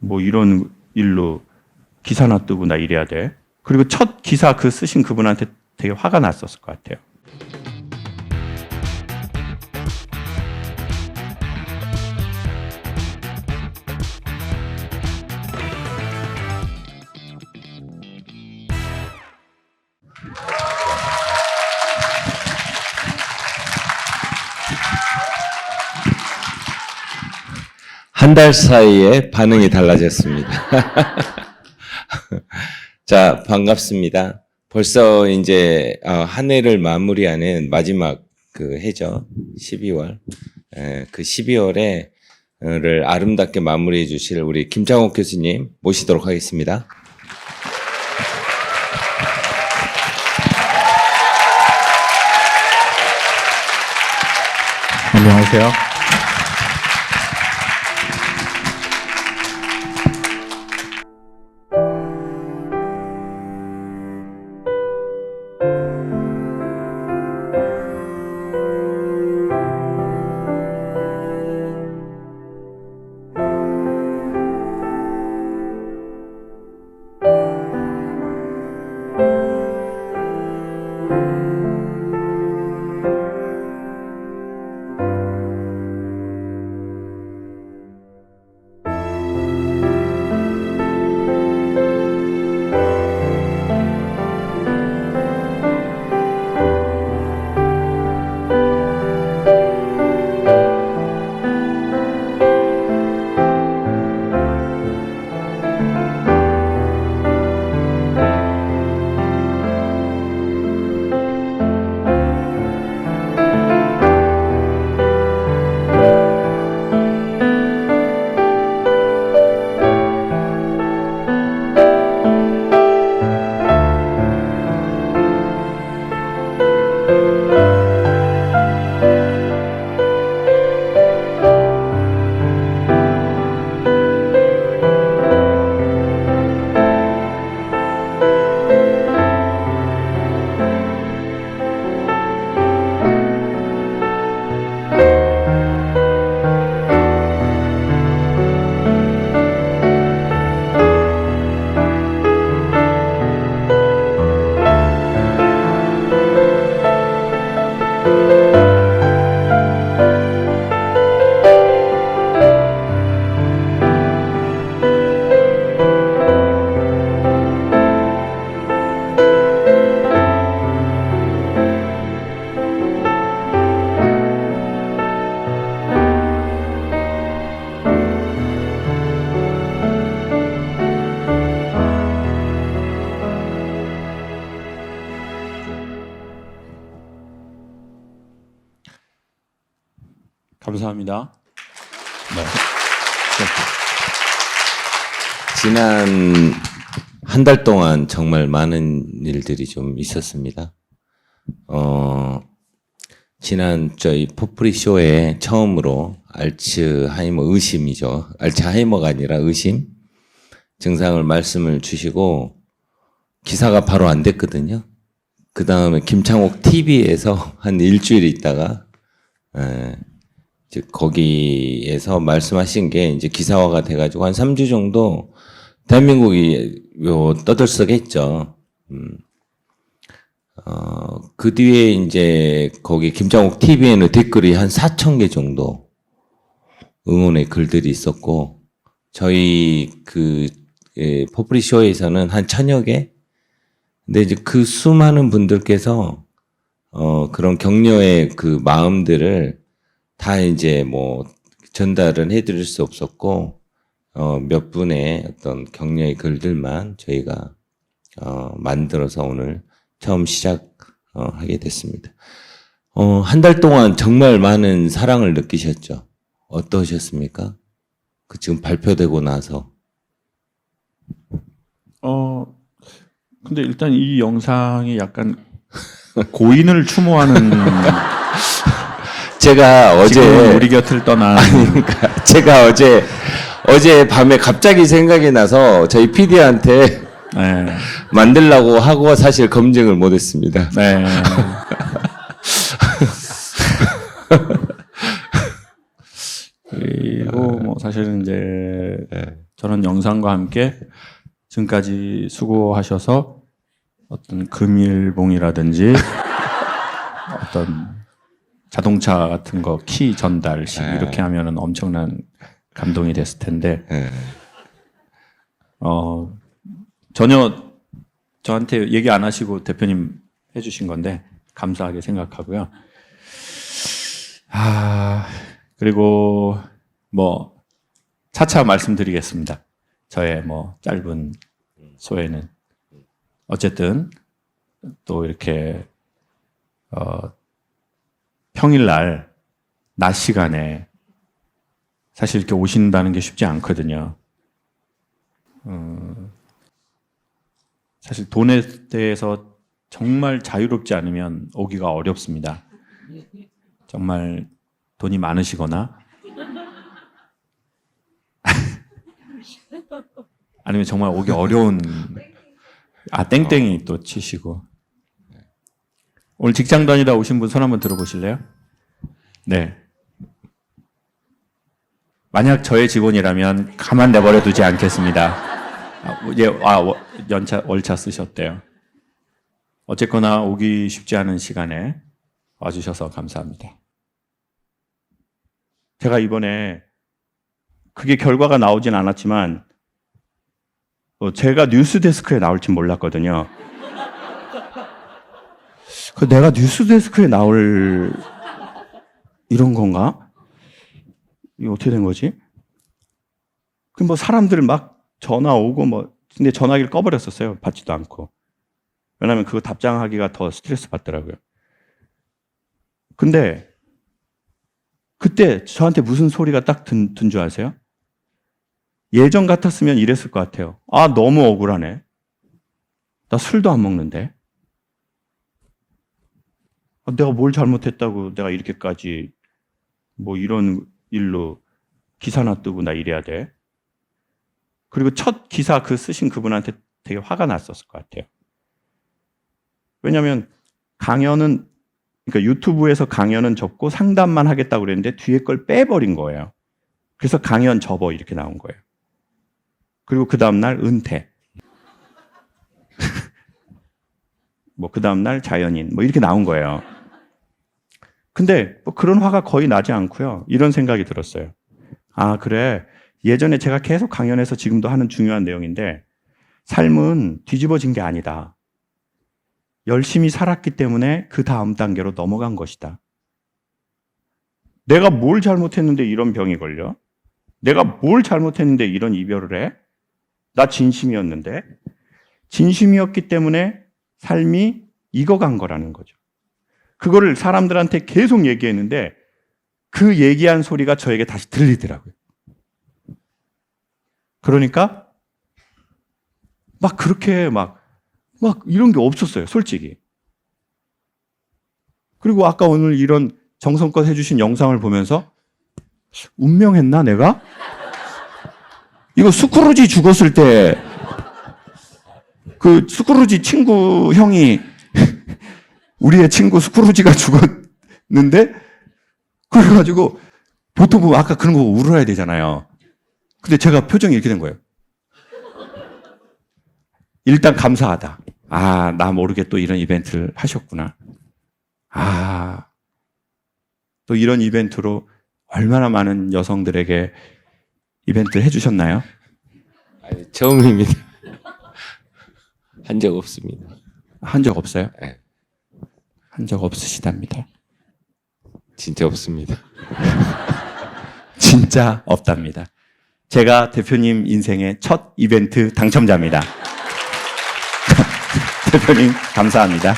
뭐 이런 일로 기사나 뜨고 나 이래야 돼. 그리고 첫 기사 그 쓰신 그분한테 되게 화가 났었을 것 같아요. 한 달 사이에 반응이 달라졌습니다. 자, 반갑습니다. 벌써 이제 어, 한 해를 마무리하는 마지막 그 해죠. 12월. 에, 그 12월에 를 아름답게 마무리해 주실 우리 김창옥 교수님 모시도록 하겠습니다. 안녕하세요. 감사합니다. 지난 한 달 동안 정말 많은 일들이 좀 있었습니다. 어, 지난 저희 포프리 쇼에 처음으로 알츠하이머 의심이죠. 알츠하이머가 아니라 의심 증상을 말씀을 주시고 기사가 바로 안 됐거든요. 그 다음에 김창옥 TV에서 한 일주일 있다가 에, 이제 거기에서 말씀하신 게 이제 기사화가 돼가지고 한 3주 정도 대한민국이 요 떠들썩했죠. 음. 어, 그 뒤에 이제 거기 김장욱 TV에는 댓글이 한 4천 개 정도 응원의 글들이 있었고 저희 그 예, 포프리 쇼에서는 한 천여 개. 근데 이제 그 수많은 분들께서 어, 그런 격려의 그 마음들을 다 이제 뭐 전달은 해드릴 수 없었고 어, 몇 분의 어떤 격려의 글들만 저희가 어, 만들어서 오늘 처음 시작하게 됐습니다. 어, 한 달 동안 정말 많은 사랑을 느끼셨죠? 어떠셨습니까? 그 지금 발표되고 나서 어 근데 일단 이 영상이 약간 고인을 추모하는 제가 어제 우리 곁을 떠난 그러니까 제가 어제 어제 밤에 갑자기 생각이 나서 저희 PD한테 네. 만들라고 하고 사실 검증을 못했습니다. 네. 그리고 뭐 사실은 이제 저는 영상과 함께 지금까지 수고하셔서 어떤 금일봉이라든지 어떤 자동차 같은 거 키 전달식 네. 이렇게 하면은 엄청난 감동이 됐을 텐데 예. 어 전혀 저한테 얘기 안 하시고 대표님 해주신 건데 감사하게 생각하고요. 아 그리고 뭐 차차 말씀드리겠습니다. 저의 뭐 짧은 소회는 어쨌든 또 이렇게 어 평일날 낮 시간에 사실 이렇게 오신다는 게 쉽지 않거든요. 음, 사실 돈에 대해서 정말 자유롭지 않으면 오기가 어렵습니다. 정말 돈이 많으시거나 아니면 정말 오기 어려운 아 땡땡이 또 치시고 오늘 직장 다니다 오신 분 손 한번 들어보실래요? 네. 만약 저의 직원이라면 가만 내버려 두지 않겠습니다. 아, 예, 아, 워- 연차, 월차 쓰셨대요. 어쨌거나 오기 쉽지 않은 시간에 와주셔서 감사합니다. 제가 이번에 그게 결과가 나오진 않았지만 어, 제가 뉴스 데스크에 나올지 몰랐거든요. 그 내가 뉴스데스크에 나올 이런 건가? 이거 어떻게 된 거지? 그 뭐 사람들 막 전화 오고 뭐 근데 전화기를 꺼버렸었어요. 받지도 않고. 왜냐하면 그거 답장하기가 더 스트레스 받더라고요. 근데 그때 저한테 무슨 소리가 딱 든 줄 아세요? 예전 같았으면 이랬을 것 같아요. 아 너무 억울하네. 나 술도 안 먹는데. 아, 내가 뭘 잘못했다고 내가 이렇게까지 뭐 이런 일로 기사나 뜨고 나 이래야 돼. 그리고 첫 기사 그 쓰신 그분한테 되게 화가 났었을 것 같아요. 왜냐하면 강연은 그러니까 유튜브에서 강연은 접고 상담만 하겠다고 그랬는데 뒤에 걸 빼버린 거예요. 그래서 강연 접어 이렇게 나온 거예요. 그리고 그 다음날 은퇴. 뭐 그 다음날 자연인 뭐 이렇게 나온 거예요. 근데 뭐 그런 화가 거의 나지 않고요. 이런 생각이 들었어요. 아, 그래. 예전에 제가 계속 강연해서 지금도 하는 중요한 내용인데 삶은 뒤집어진 게 아니다. 열심히 살았기 때문에 그 다음 단계로 넘어간 것이다. 내가 뭘 잘못했는데 이런 병이 걸려? 내가 뭘 잘못했는데 이런 이별을 해? 나 진심이었는데? 진심이었기 때문에 삶이 익어간 거라는 거죠. 그거를 사람들한테 계속 얘기했는데 그 얘기한 소리가 저에게 다시 들리더라고요. 그러니까 막 그렇게 막, 막 이런 게 없었어요, 솔직히. 그리고 아까 오늘 이런 정성껏 해주신 영상을 보면서 운명했나, 내가? 이거 스크루지 죽었을 때 그 스크루지 친구 형이 우리의 친구 스크루지가 죽었는데 그래가지고 보통 보면 아까 그런 거 울어야 되잖아요. 근데 제가 표정이 이렇게 된 거예요. 일단 감사하다. 아, 나 모르게 또 이런 이벤트를 하셨구나. 아, 또 이런 이벤트로 얼마나 많은 여성들에게 이벤트를 해주셨나요? 아니, 처음입니다. 한 적 없습니다. 한 적 없어요? 네. 한 적 없으시답니다. 진짜 없습니다. 진짜 없답니다. 제가 대표님 인생의 첫 이벤트 당첨자입니다. 대표님, 감사합니다.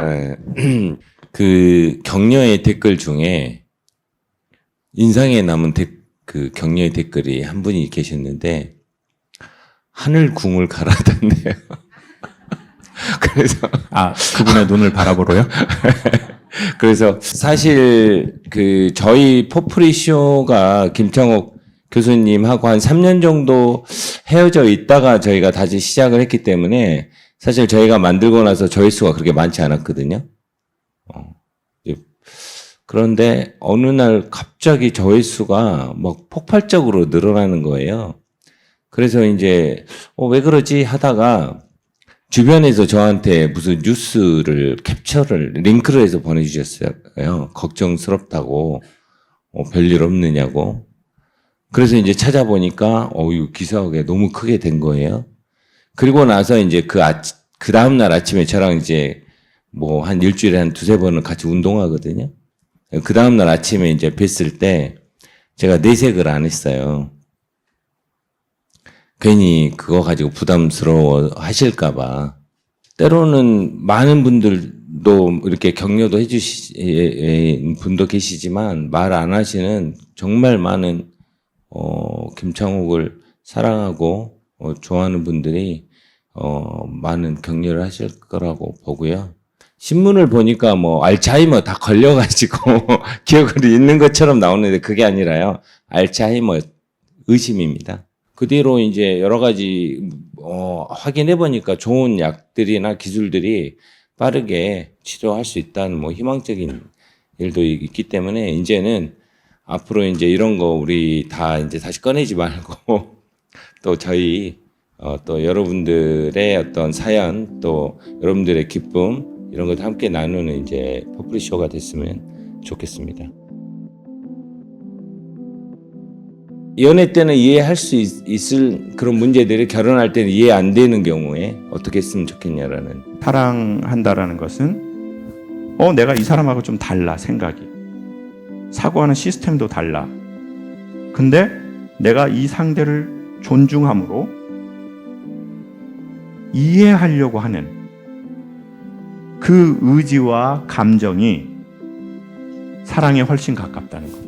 에, 그 격려의 댓글 중에 인상에 남은 데, 그 격려의 댓글이 한 분이 계셨는데 하늘 궁을 갈아놨네요. 그래서 아, 그분의 눈을 바라보러요? 그래서 사실 그 저희 포프리 쇼가 김창옥 교수님하고 한 3년 정도 헤어져 있다가 저희가 다시 시작을 했기 때문에 사실 저희가 만들고 나서 조회수가 그렇게 많지 않았거든요. 어, 그런데 어느 날 갑자기 조회수가 막 폭발적으로 늘어나는 거예요. 그래서 이제 어, 왜 그러지 하다가 주변에서 저한테 무슨 뉴스를 캡처를 링크를 해서 보내주셨어요. 걱정스럽다고 어, 별일 없느냐고. 그래서 이제 찾아보니까 어유 기사가 너무 크게 된 거예요. 그리고 나서 이제 그 아, 그 다음 날 아침에 저랑 이제 뭐 한 일주일에 한 두세 번은 같이 운동하거든요. 그 다음 날 아침에 이제 뵀을 때 제가 내색을 안 했어요. 괜히 그거 가지고 부담스러워 하실까봐. 때로는 많은 분들도 이렇게 격려도 해주시, 분도 계시지만 말 안 하시는 정말 많은, 어, 김창욱을 사랑하고, 어, 좋아하는 분들이, 어, 많은 격려를 하실 거라고 보고요. 신문을 보니까 뭐, 알츠하이머 다 걸려가지고, 기억을 잃는 것처럼 나오는데 그게 아니라요. 알츠하이머 의심입니다. 그 뒤로 이제 여러 가지 어, 확인해 보니까 좋은 약들이나 기술들이 빠르게 치료할 수 있다는 뭐 희망적인 일도 있기 때문에 이제는 앞으로 이제 이런 거 우리 다 이제 다시 꺼내지 말고 또 저희 어, 또 여러분들의 어떤 사연 또 여러분들의 기쁨 이런 것도 함께 나누는 이제 퍼플리 쇼가 됐으면 좋겠습니다. 연애 때는 이해할 수 있, 을 그런 문제들이 결혼할 때는 이해 안 되는 경우에 어떻게 했으면 좋겠냐라는. 사랑한다라는 것은 어 내가 이 사람하고 좀 달라 생각이. 사고하는 시스템도 달라. 근데 내가 이 상대를 존중함으로 이해하려고 하는 그 의지와 감정이 사랑에 훨씬 가깝다는 것.